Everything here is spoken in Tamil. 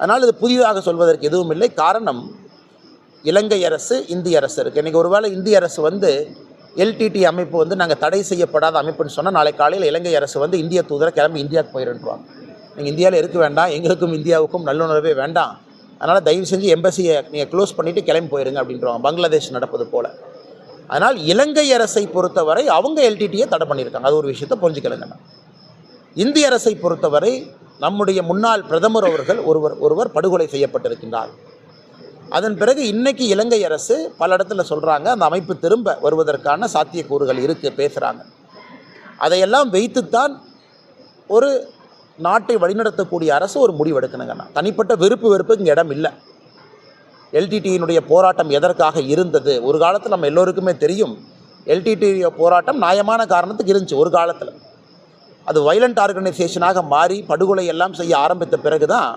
அதனால் இது புதிதாக சொல்வதற்கு எதுவும் இல்லை. காரணம் இலங்கை அரசு இந்திய அரசு இருக்குது இன்றைக்கி ஒருவேளை இந்திய அரசு வந்து எல்டிடி அமைப்பு வந்து நாங்கள் தடை செய்யப்படாத அமைப்புன்னு சொன்னால் நாளை காலையில் இலங்கை அரசு வந்து இந்திய தூதரை கிளம்பி இந்தியாவுக்கு போயிருன்றாங்க நீங்கள் இந்தியாவில் இருக்க வேண்டாம் எங்களுக்கும் இந்தியாவுக்கும் நல்லுணர்வே வேண்டாம். அதனால் தயவு செஞ்சு எம்பசியை நீங்கள் க்ளோஸ் பண்ணிவிட்டு கிளம்பி போயிருங்க அப்படின்றவாங்க. பங்களாதேஷ் நடப்பது போல். அதனால் இலங்கை அரசை பொறுத்தவரை அவங்க எல்டிடியை தடை பண்ணியிருக்காங்க. அது ஒரு விஷயத்தை புரிஞ்சுக்கலுங்க. இந்திய அரசை பொறுத்தவரை நம்முடைய முன்னாள் பிரதமர் அவர்கள் ஒருவர் ஒருவர் படுகொலை செய்யப்பட்டிருக்கின்றார். அதன் பிறகு இன்னைக்கு இலங்கை அரசு பல இடத்துல சொல்கிறாங்க அந்த அமைப்பு திரும்ப வருவதற்கான சாத்தியக்கூறுகள் இருக்குது பேசுகிறாங்க அதையெல்லாம் வைத்துத்தான் ஒரு நாட்டை வழிநடத்தக்கூடிய அரசு ஒரு முடிவெடுக்கணுங்கண்ணா. தனிப்பட்ட விருப்பு வெறுப்பு இங்கே இடம் இல்லை. எல்டிடியினுடைய போராட்டம் எதற்காக இருந்தது? ஒரு காலத்தில் நம்ம எல்லோருக்குமே தெரியும் எல்டிடி போராட்டம் நியாயமான காரணத்துக்கு இருந்துச்சு ஒரு காலத்தில். அது வைலண்ட் ஆர்கனைசேஷனாக மாறி படுகொலை எல்லாம் செய்ய ஆரம்பித்த பிறகு தான்